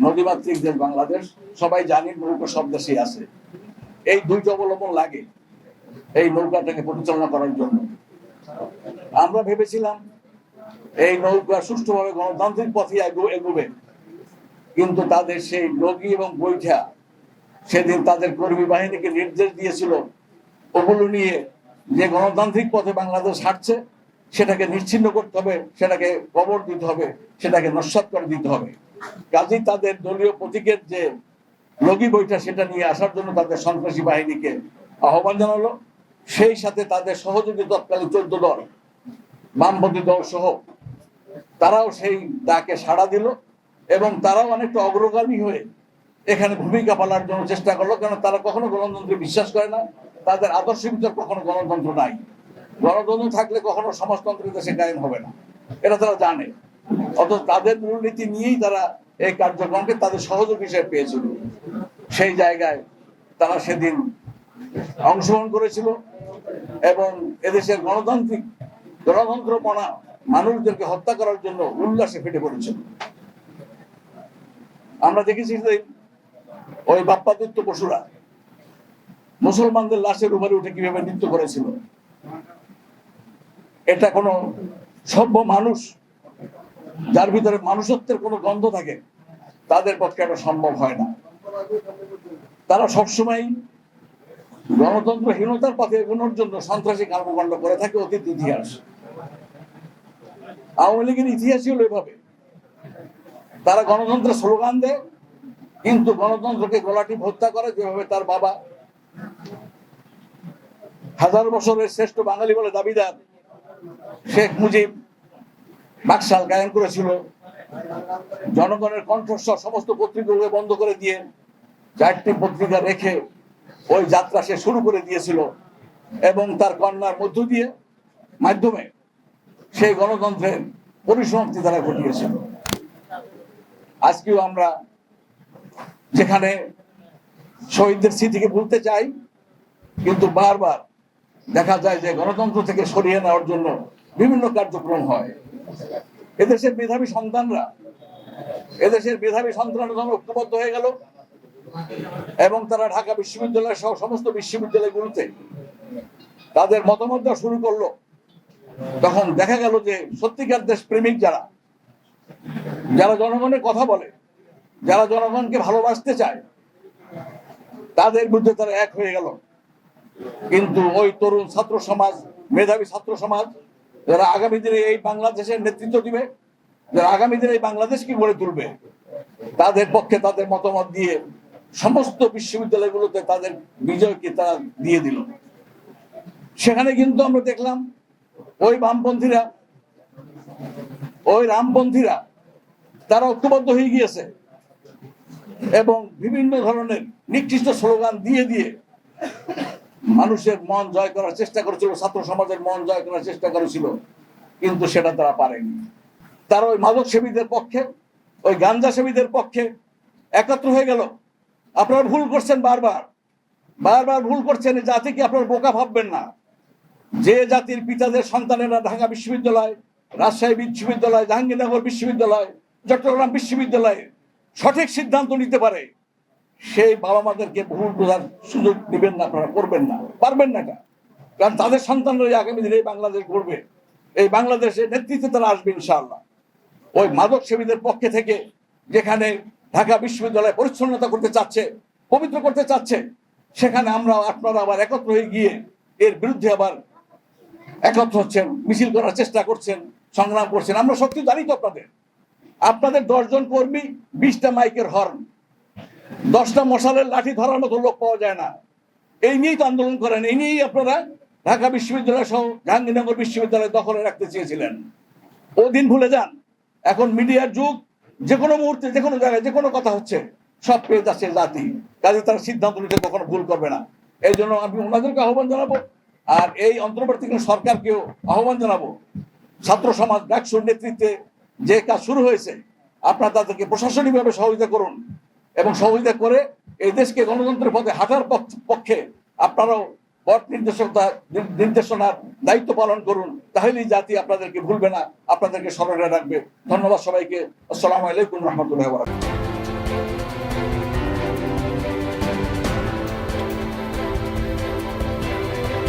নদীমাতৃক দেশ বাংলাদেশ, সবাই জানি নৌকা সব দেশেই আছে। এই দুইটা অবলম্বন লাগে এই নৌকাটাকে পরিচালনা করার জন্য। আমরা ভেবেছিলাম এই নৌকা সুষ্ঠুভাবে গণতান্ত্রিক পথে এগো- এগোবে, কিন্তু তাদের সেই লগি এবং বৈঠা সেদিন তাদের কর্মী বাহিনীকে নির্দেশ দিয়েছিল, ওগুলো নিয়ে যে গণতান্ত্রিক পথে বাংলাদেশ হাঁটছে, সেটাকে নিশ্চিন্ন করতে হবে, সেটাকে কবর দিতে হবে, সেটাকে নস্বাত করে দিতে হবে। কাজেই তাদের দলীয় প্রতীকের যে লগি বইটা সেটা নিয়ে আসার জন্য তাদের সন্ত্রাসী বাহিনীকে আহ্বান জানালো। সেই সাথে তাদের সহযোগী তৎকালীন চোদ্দ দল, বামপন্থী দল সহ তারাও সেই ডাকে সাড়া দিল এবং তারাও অনেকটা অগ্রগামী হয়ে এখানে ভূমিকা পালার জন্য চেষ্টা করল কারণ তারা কখনো গণতন্ত্রে বিশ্বাস করে না। তাদের আদর্শ ভিতর কখনো গণতন্ত্র নাই। গণতন্ত্র থাকলে কখনো সমাজতন্ত্র দেশে কায়েম হবে না। এটা তারা জানে। অথচ তাদের মূলনীতি নিয়েই তারা এই কার্যক্রমকে তাদের সহযোগ হিসেবে পেয়েছিল। সেই জায়গায় তারা সেদিন অংশগ্রহণ করেছিল এবং এদেশের গণতান্ত্রিক গণতন্ত্রপনা মানুষদেরকে হত্যা করার জন্য উল্লাসে ফেটে পড়েছিল। আমরা দেখেছি যে ওই বাপ্পাদিত্য পশুরা মুসলমানদের লাশের উপরে উঠে কীভাবে নৃত্য করেছিল। এটা কোনো সভ্য মানুষ যার ভিতরে মানুষত্বের কোনো গন্ধ থাকে, তাদের পক্ষে এটা সম্ভব হয় না। তারা সবসময় গণতন্ত্রহীনতার পথে এগোনোর জন্য সন্ত্রাসী কর্মকাণ্ড করে থাকে, অতীত ইতিহাস। আওয়ামী লীগের ইতিহাসই হলো এভাবে। তারা গণতন্ত্রের স্লোগান দেয়, কিন্তু গণতন্ত্রকে গোলাটি হত্যা করে, যেভাবে তার বাবা হাজার বছরের শ্রেষ্ঠ বাঙালি বলে দাবিদার শেখ মুজিব বাকশাল গায়ন করেছিল। জনগণের কণ্ঠস্বর সমস্ত পত্রিকাগুলো বন্ধ করে দিয়ে চারটি পত্রিকা রেখে ওই যাত্রা সে শুরু করে দিয়েছিল এবং তার কন্যার মধ্য দিয়ে মাধ্যমে সেই গণতন্ত্রের পরিসমাপ্তি তারা ঘটিয়েছিল। আজকেও আমরা যেখানে শহীদদের স্মৃতিকে ভুলতে চাই, কিন্তু বারবার দেখা যায় যে গণতন্ত্র থেকে সরিয়ে নেওয়ার জন্য বিভিন্ন কার্যক্রম হয়। এদেশের মেধাবী সন্তানরা, এদেশের মেধাবী সন্তানরা যখন ঐক্যবদ্ধ হয়ে গেল এবং তারা ঢাকা বিশ্ববিদ্যালয় সহ সমস্ত বিশ্ববিদ্যালয়গুলোতে তাদের মতামত শুরু করল, তখন দেখা গেল যে সত্যিকার দেশ প্রেমিক যারা যারা জনগণের কথা বলে, যারা জনগণকে ভালোবাসতে চায়, তাদের বিরুদ্ধে তারা এক হয়ে গেল। কিন্তু ওই তরুণ ছাত্র সমাজ, মেধাবী ছাত্র সমাজ যারা আগামী দিনে এই বাংলাদেশের নেতৃত্ব দিবে, যারা আগামী দিনে এই বাংলাদেশকে গড়ে তুলবে, তাদের পক্ষে তাদের মতামত দিয়ে সমস্ত বিশ্ববিদ্যালয়গুলোতে তাদের বিজয়কে তারা দিয়ে দিল। সেখানে কিন্তু আমরা দেখলাম, ওই বামপন্থীরা, ওই রামপন্থীরা, তারা ঐক্যবদ্ধ হয়ে গিয়েছে এবং বিভিন্ন ধরনের নিকৃষ্ট স্লোগান দিয়ে দিয়ে মানুষের মন জয় করার চেষ্টা করেছিল, ছাত্র সমাজের মন জয় করার চেষ্টা করেছিল, কিন্তু সেটা তারা পারেনি। তারা ওই মাদক সেবীদের পক্ষে, ওই গাঞ্জা সেবীদের পক্ষে একত্র হয়ে গেল। আপনারা ভুল করছেন বারবার। বারবার ভুল করছেন, এই জাতিকে আপনারা বোকা ভাববেন না। যে জাতির পিতাদের সন্তানেরা ঢাকা বিশ্ববিদ্যালয়, রাজশাহী বিশ্ববিদ্যালয়, জাহাঙ্গীরনগর বিশ্ববিদ্যালয়, চট্টগ্রাম বিশ্ববিদ্যালয়ে সঠিক সিদ্ধান্ত নিতে পারে সেই বাবা মাদেরকে ভুল বোঝার সুযোগ দিবেন না, আপনারা করবেন না। পারবেন না এটা। কারণ তাদের সন্তানরা আগামী দিনে এই বাংলাদেশ গড়বে, এই বাংলাদেশের নেতৃত্বে তারা আসবে ইনশাআল্লাহ। ওই মাদক সেবীদের পক্ষে থেকে যেখানে ঢাকা বিশ্ববিদ্যালয় পরিচ্ছন্নতা করতে চাচ্ছে, পবিত্র করতে চাচ্ছে, সেখানে আমরা, আপনারা আবার একত্র হয়ে গিয়ে এর বিরুদ্ধে আবার একত্র হচ্ছেন, মিছিল করার চেষ্টা করছেন, সংগ্রাম করছেন। আমরা সত্যি জানি তো আপনাদের। আপনাদের দশজন কর্মী, বিশটা মাইকের হর্ন। দশটা মশালের লাঠি ধরার মতো লোক পাওয়া যায় না। এই নিয়েই তো আন্দোলন করেন। এই নিয়েই আপনারা ঢাকা বিশ্ববিদ্যালয় সহ জাহাঙ্গীরনগর বিশ্ববিদ্যালয় দখলে রাখতে চেয়েছিলেন। ও দিন ভুলে যান। এখন মিডিয়ার যুগ যে কোনো মুহূর্তে যে কোনো জায়গায় যে কোনো কথা হচ্ছে, সব পেয়ে যাচ্ছে জাতি। কাজে তারা সিদ্ধান্ত নিতে কখনো ভুল করবে না। এই জন্য আমি ওনাদেরকে আহ্বান জানাব। আর এই অন্তর্বর্তীকালীন সরকারকেও আহ্বান জানাব। ছাত্র সমাজ ডাকসুর নেতৃত্বে যে কাজ শুরু হয়েছে, আপনারা তাদেরকে প্রশাসনিকভাবে সহযোগিতা করুন। এবং সহযোগিতা করে এই দেশকে গণতন্ত্রের পথে হাঁটার পক্ষ- আপনারাও পথ নির্দেশকতা নির্দেশনার দায়িত্ব পালন করুন। তাহলেই জাতি আপনাদেরকে ভুলবে না, আপনাদেরকে স্মরণে রাখবে। ধন্যবাদ সবাইকে। আসসালামু আলাইকুম রহমতুল্লাহ